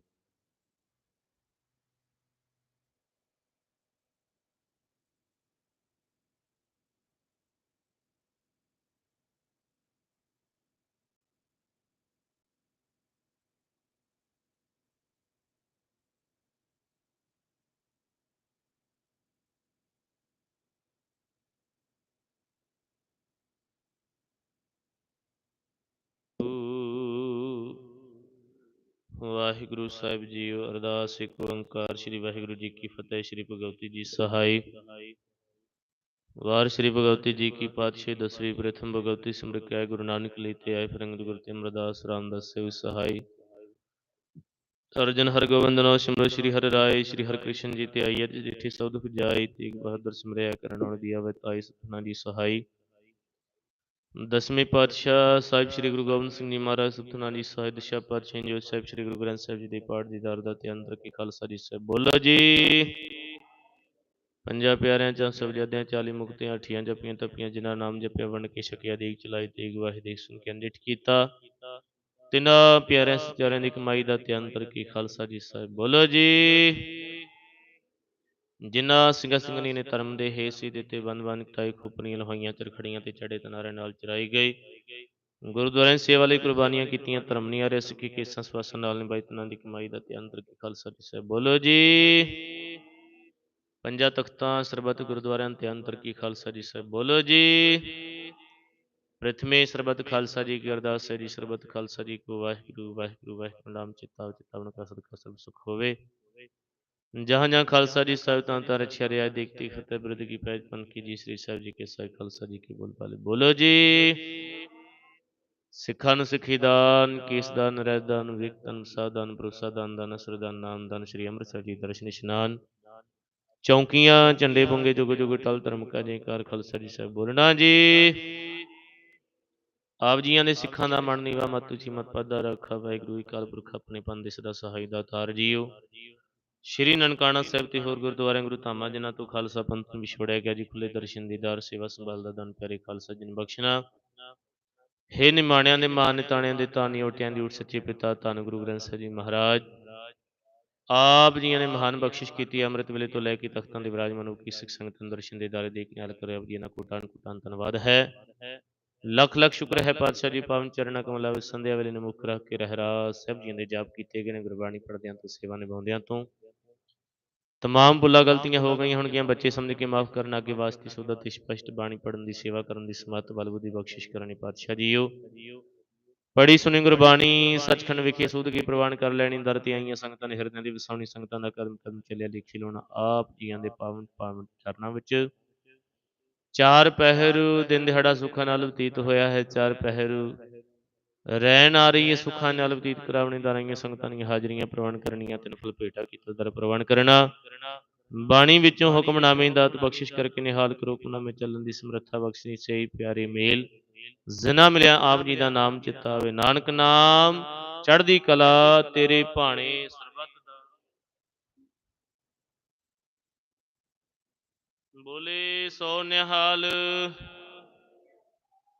ਵਾਹਿਗੁਰੂ ਸਾਹਿਬ ਜੀ, ਅਰਦਾਸ, ਇੱਕ ਓੰਕਾਰ, ਸ੍ਰੀ ਵਾਹਿਗੁਰੂ ਜੀ ਕੀ ਫਤਿਹ, ਸ੍ਰੀ ਭਗਵਤੀ ਜੀ ਸਹਾਈ। ਵਾਰ ਸ੍ਰੀ ਭਗਵਤੀ ਜੀ ਕੀ ਪਾਤਸ਼ਾਹੀ, ਦਸਵੀਂ ਪ੍ਰਥਮ ਭਗਵਤੀ ਸਿਮਰਤ ਕੈ, ਗੁਰੂ ਨਾਨਕ ਲੀਤੇ ਆਏ ਫਿਰੰਗ ਗੁਰ ਤੇ ਅਮਰਦਾਸ ਰਾਮਦਾਸ ਸੇ ਸਹਾਈ। ਅਰਜਨ ਹਰਗੋਬਿੰਦ ਨੋ ਸਿਮਰੋ, ਸ੍ਰੀ ਹਰਿ ਰਾਏ, ਸ੍ਰੀ ਹਰਿਕ੍ਰਿਸ਼ਨ ਜੀ ਤੇ ਆਈ ਅਜ ਜਿਠੀ ਸਭ ਦੁਖ ਜਾਈ ਤੇਗ ਬਹਾਦਰ ਸਿਮਰਿਆ ਕਰਨ ਵਾਲੀ ਦੀ ਆਵਤ ਆਈ ਸਤਨਾ ਦੀ ਸਹਾਈ। ਦਸਵੇਂ ਪਾਤਸ਼ਾਹ ਸਾਹਿਬ ਸ੍ਰੀ ਗੁਰੂ ਗੋਬਿੰਦ ਸਿੰਘ ਜੀ ਮਹਾਰਾਜ ਸਤਨਾ ਜੀ ਸਾਹਿਬ ਦਸ਼ਾ ਪਾਤਸ਼ਾਹ ਜੋ ਸਾਹਿਬ ਸ੍ਰੀ ਗੁਰੂ ਗ੍ਰੰਥ ਸਾਹਿਬ ਜੀ ਦੇ ਪਾਠ ਦੀ ਦਰ ਦਾ ਤੇ ਅੰਦਰ ਖਾਲਸਾ ਜੀ ਸਾਹਿਬ। ਬੋਲੋ ਜੀ। ਪੰਜਾਂ ਪਿਆਰਿਆਂ ਚ ਸਬਜਾਦਿਆਂ ਚਾਲੀ ਮੁਕਤਿਆਂ, ਅਠੀਆਂ ਜਪੀਆਂ, ਤਪੀਆਂ, ਜਿਨ੍ਹਾਂ ਨਾਮ ਜਪਿਆ, ਵੰਡ ਕੇ ਛਕਿਆ ਦੇਖ ਚਲਾਈ ਤੇਗ ਵਾਹਿ ਦੇਖ ਸੁਣ ਕੇ ਅੰਡਿਠ ਕੀਤਾ। ਤਿੰਨਾਂ ਪਿਆਰਿਆਂ ਸਚਾਰਿਆਂ ਦੀ ਕਮਾਈ ਦਾ ਧਿਆਨ ਅੰਤਰ ਕੀ ਖਾਲਸਾ ਜੀ ਸਾਹਿਬ। ਬੋਲੋ ਜੀ। ਜਿਨ੍ਹਾਂ ਸਿੰਘਾਂ ਸਿੰਘਣੀ ਨੇ ਧਰਮ ਦੇ ਹੇਸੀ ਦਿੱਤੇ ਬੰਦ ਬੰਦ ਕਟਾਈ ਖੁਪਣੀਆਂ ਲਹਾਈਆਂ ਚਰਖੜੀਆਂ ਤੇ ਚੜੇ ਤਨਾਰੇ ਨਾਲ ਚਰਾਈ ਗਈ। ਗੁਰਦੁਆਰਿਆਂ ਸੇਵਾ ਲਈ ਕੁਰਬਾਨੀਆਂ ਕੀਤੀਆਂ, ਧਰਮ ਨਹੀਂ ਆਰੇ ਸਿੱਖੀ, ਕੇਸਾਂ ਸਵਾਸਾਂ ਨਾਲ ਨਿਭਾਈ, ਤਨਾਂ ਦੀ ਕਮਾਈ ਦਾ ਤੇ ਅੰਤਰ ਕੀ ਖਾਲਸਾ ਜੀ ਸਾਹਿਬ ਬੋਲੋ ਜੀ। ਪੰਜਾਂ ਤਖਤਾਂ, ਸਰਬਤ ਗੁਰਦੁਆਰਿਆਂ ਤੇ ਅੰਤਰ ਕੀ ਖਾਲਸਾ ਜੀ ਸਾਹਿਬ ਬੋਲੋ ਜੀ। ਪ੍ਰਥਮੇ ਸਰਬੱਤ ਖਾਲਸਾ ਜੀ ਕੀ ਅਰਦਾਸ ਹੈ ਜੀ, ਸਰਬਤ ਖਾਲਸਾ ਜੀ ਕੋ ਵਾਹਿਗੁਰੂ ਵਾਹਿਗੁਰੂ ਵਾਹਿਗੁਰੂ, ਨਾਮ ਚਿਤਾਵ ਚਿਤਾਵਨ ਕਾ ਸਦਕਾ ਸਭ ਸੁਖ ਹੋਵੇ। जहाँ जहाँ खालसा जी ਸਾਹਿਬ ਤਾਂ ਤਾਂ ਰਛਿਆ ਰਿਆ ਦੇਖਤੀ ਫਤਿਹ ਬਿਰਦ ਕੀ ਪੈਜ ਪਨ ਕੀ ਜੀ ਸ੍ਰੀ ਸਾਹਿਬ ਜੀ ਕੇ ਸਾਹਿਬ ਖਾਲਸਾ ਜੀ ਕੀ ਬੋਲ ਪਾਲੇ ਬੋਲੋ ਜੀ ਸਿੱਖਾਂ ਨੂੰ ਸਿੱਖੀ ਦਾਨ ਕੇਸ ਦਾਨ ਰਹਿ ਦਾਨ ਵਿਕ ਦਾਨ ਸਾਧਨ ਭਰੋਸਾ ਦਾਨ ਦਾਨ ਅਸਰ ਦਾਨ ਨਾਮ ਦਾਨ ਸ੍ਰੀ ਅੰਮ੍ਰਿਤਸਰ ਜੀ ਦਰਸ਼ਨ ਇਸ਼ਨਾਨ ਚੌਂਕੀਆਂ ਝੰਡੇ ਬੰਗੇ ਜੁਗ ਜੁਗ ਟਲ ਧਰਮ ਕਾ ਜੈਕਾਰ ਖਾਲਸਾ ਜੀ ਸਾਹਿਬ ਬੋਲਣਾ ਜੀ ਆਪ ਜੀਆਂ ਦੇ ਸਿੱਖਾਂ ਦਾ ਮਨ ਨੀਵਾ ਮਤ ਉੱਚੀ ਮਤ ਪਦਾ ਰੱਖਾ ਵਾਹਿਗੁਰੂ ਜੀ ਕਾਲ ਪੁਰਖ ਆਪਣੇ ਪੰਨ ਦੇ ਸਦਾ ਸਹਾਈ ਦਾ ਤਾਰ ਜੀਓ ਸ਼੍ਰੀ ਨਨਕਾਣਾ ਸਾਹਿਬ ਤੇ ਹੋਰ ਗੁਰਦੁਆਰਿਆਂ ਗੁਰੂ ਧਾਮਾਂ ਜਿਨ੍ਹਾਂ ਤੋਂ ਖਾਲਸਾ ਪੰਥ ਨੂੰ ਵਿਛੜਿਆ ਗਿਆ ਜੀ ਖੁੱਲੇ ਦਰਸ਼ਨ ਦੀਦਾਰ ਸੇਵਾ ਸੰਭਾਲ ਦਾ ਦਾਨ ਪਿਆਰੇ ਖਾਲਸਾ ਜੀ ਨੂੰ ਬਖਸ਼ਣਾ। ਹੇ ਨਿਮਾਣਿਆਂ ਦੇ ਮਾਨ ਨਿਤਾਣਿਆਂ ਦੇ ਤਾਨੀ ਓਟਿਆਂ ਦੀ ਉਠ ਸੱਚੇ ਪਿਤਾ ਧੰਨ ਗੁਰੂ ਗ੍ਰੰਥ ਸਾਹਿਬ ਜੀ ਮਹਾਰਾਜ। ਆਪ ਜੀਆਂ ਨੇ ਮਹਾਨ ਬਖਸ਼ਿਸ਼ ਕੀਤੀ ਅੰਮ੍ਰਿਤ ਵੇਲੇ ਤੋਂ ਲੈ ਕੇ ਤਖਤਾਂ ਦੇ ਵਿਰਾਜਮਾਨ ਹੋ ਕੀ ਸਿੱਖ ਸੰਗਤ ਨੂੰ ਦਰਸ਼ਨ ਦੇ ਦਾਰੇ ਦੇ ਕੇ ਨਾਲ ਕਰੇ ਆਪ ਜੀ ਦਾ ਕੋਟਾਨ ਕੋਟਾਨ ਧੰਨਵਾਦ ਹੈ। ਲੱਖ ਲੱਖ ਸ਼ੁਕਰ ਹੈ ਪਾਤਸ਼ਾਹ ਜੀ ਪਾਵਨ ਚਰਨਾਂ ਕਮਲਾ ਵਿੱਚ ਸੰਧਿਆ ਵੇਲੇ ਨੂੰ ਮੁੱਖ ਰੱਖ ਕੇ ਰਹਿਰਾ ਸਭ ਜੀਆਂ ਦੇ ਜਾਪ ਕੀਤੇ ਗਏ ਨੇ ਗੁਰਬਾਣੀ ਪੜ੍ਹਦਿਆਂ ਤੋਂ ਸੇਵਾ ਨਿਭਾਉਂਦਿਆਂ ਤੋਂ। ਤਮਾਮ ਭੁੱਲਾਂ ਗਲਤੀਆਂ ਹੋ ਗਈਆਂ ਹੋਣਗੀਆਂ, ਬੱਚੇ ਸਮਝ ਕੇ ਮਾਫ ਕਰਨ ਅੱਗੇ ਵਾਸਤੇ ਸੁਦਾ ਤੇ ਸਪਸ਼ਟ ਬਾਣੀ ਪੜਨ ਦੀ ਸੇਵਾ ਕਰਨ ਦੀ ਸਮਤ ਬਲ ਬੁੱਧੀ ਬਖਸ਼ਿਸ਼ ਕਰਨੀ ਪਾਤਸ਼ਾਹ ਜੀਓ। ਪੜੀ ਸੁਣੀ ਗੁਰਬਾਣੀ, ਸੱਚਖੰਡ ਵਿਖੇ ਸੂਦ ਕੀ ਪ੍ਰਵਾਨ ਕਰ ਲੈਣੀ, ਦਰ ਤੇ ਆਈਆਂ ਸੰਗਤਾਂ ਨੇ ਹਿਰਦਿਆਂ ਦੀ ਵਸਾਉਣੀ, ਸੰਗਤਾਂ ਦਾ ਕਦਮ ਕਦਮ ਚੱਲਿਆ, ਲਿਖੀ ਲਾਉਣਾ, ਆਪ ਜੀਆਂ ਦੇ ਪਾਵਨ ਪਾਵਨ ਚਰਨਾਂ ਵਿੱਚ। ਚਾਰ ਪਹਿਰ ਦਿਨ ਦਿਹਾੜਾ ਸੁੱਖਾਂ ਨਾਲ ਬਤੀਤ ਹੋਇਆ ਹੈ, ਚਾਰ ਪਹਿਰ ਰਹਿਣ ਆ ਰਹੀ ਹੈ, ਸੁੱਖਾਂ ਨਾਲ ਬਤੀਤ ਕਰਾਉਣੀ ਦਾਰਾਈਆਂ ਸੰਗਤਾਂ ਦੀਆਂ ਹਾਜ਼ਰੀਆਂ ਪ੍ਰਵਾਨ ਕਰਨੀਆਂ, ਤਿੰਨ ਫਲ ਭੇਟਾ ਕੀਤਾ, ਦਰ ਪ੍ਰਵਾਨ ਕਰਨਾ। ਬਾਣੀ ਵਿੱਚੋਂ ਹੁਕਮਨਾਮੇ ਦਾਤ ਬਖਸ਼ਿਸ਼ ਕਰਕੇ ਨਿਹਾਲ ਕਰੋ ਹੁਕਮਨਾਮੇ ਚੱਲਣ ਦੀ ਸਮਰੱਥਾ ਬਖਸ਼ਣੀ ਸਹੀ, ਪਿਆਰੇ ਮੇਲ। ਜਿਨਾ ਮਿਲਿਆ, ਆਪ ਜੀ ਦਾ ਨਾਮ ਚਿਤਾਵੇ। ਨਾਨਕ ਨਾਮ, ਚੜ੍ਹਦੀ ਕਲਾ ਤੇਰੇ ਭਾਣੇ। ਸਰਬੱਤ ਦਾ ਬੋਲੇ ਸੋ ਨਿਹਾਲ।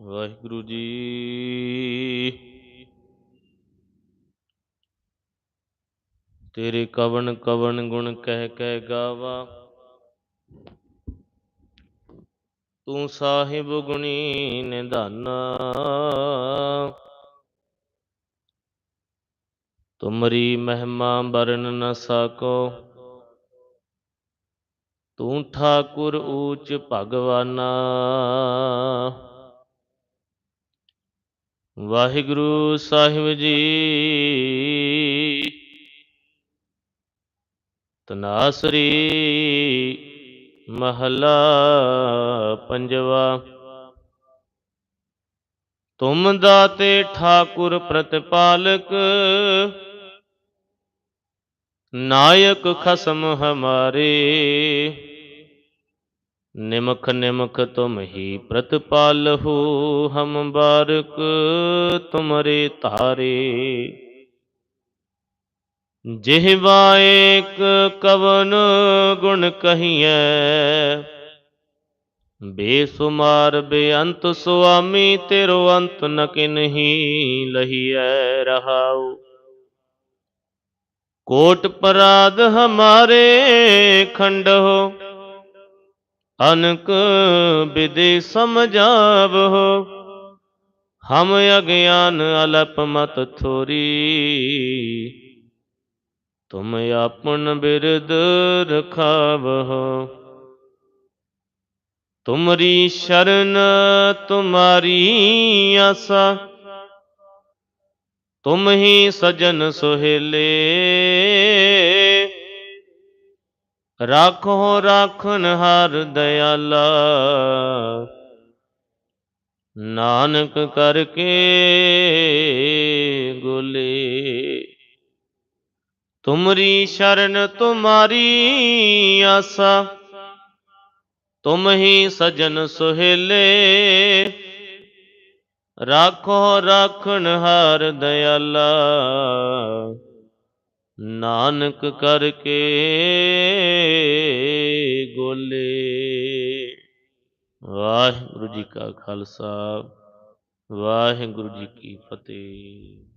ਵਾਹਿਗੁਰੂ ਜੀ। ਤੇਰੇ ਕਵਨ ਕਵਨ ਗੁਣ ਕਹਿ ਕਹਿ ਗਾਵਾ। ਤੂੰ ਸਾਹਿਬ ਗੁਣੀ ਨਿਧਾਨਾ। ਤੁਮਰੀ ਮਹਿਮਾ ਬਰਨ ਨ ਸਕੋ। ਤੂੰ ਠਾਕੁਰ ਊਚ ਭਗਵਾਨਾ। ਵਾਹਿਗੁਰੂ ਸਾਹਿਬ ਜੀ। ਤਨਾਸਰੀ ਮਹਲਾ ਪੰਜਵਾ। ਤੁਮ ਦਾਤੇ ਠਾਕੁਰ ਪ੍ਰਤਪਾਲਕ ਨਾਇਕ ਖਸਮ ਹਮਾਰੇ। ਨਿਮਖ ਨਿਮਖ ਤੁਮ ਹੀ ਪ੍ਰਤਪਾਲਹੁ ਹਮ ਬਾਰਕ ਤੁਮਰੇ ਧਾਰੇ। ਜਿਹਵਾ ਏਕ ਕਵਨ ਗੁਣ ਕਹੀਐ, ਬੇਸੁਮਾਰ ਬੇਅੰਤ ਸੁਆਮੀ ਤੇਰੋ ਅੰਤ ਨ ਕਿਨਹੀ ਲਹੀਐ ਰਹਾਉ। ਕੋਟ ਪਰਾਧ ਹਮਾਰੇ ਖੰਡ ਹੋ ਅਨਕ ਵਿਦੇ ਸਮਝਾਵਹੁ, ਹਮ ਅਗਿਆਨ ਅਲਪ ਮਤ ਥੋਰੀ। ਤੁਮ ਆਪਨ ਬਿਰਦ ਰਖਾਵਹੁ, ਤੁਮਰੀ ਸ਼ਰਨ ਤੁਮਾਰੀ ਆਸਾ, ਤੁਮ ਹੀ ਸਜਨ ਸੁਹੇਲੇ। ਰਾਖੋ ਰਾਖਨ ਹਰ ਦਇਆਲਾ ਨਾਨਕ ਕਰਕੇ ਗੁਲੇ। ਤੁਮਰੀ ਸ਼ਰਨ ਤੁਮਾਰੀ ਆਸਾ। ਤੁਮ ਹੀ ਸਜਨ ਸੁਹੇਲੇ। ਰਾਖੋ ਰਾਖਣ ਹਰ ਦਇਆਲਾ ਨਾਨਕ ਕਰਕੇ ਗੋਲੇ। ਵਾਹਿਗੁਰੂ ਜੀ ਕਾ ਖਾਲਸਾ ਵਾਹਿਗੁਰੂ ਜੀ ਕੀ ਫਤਿਹ।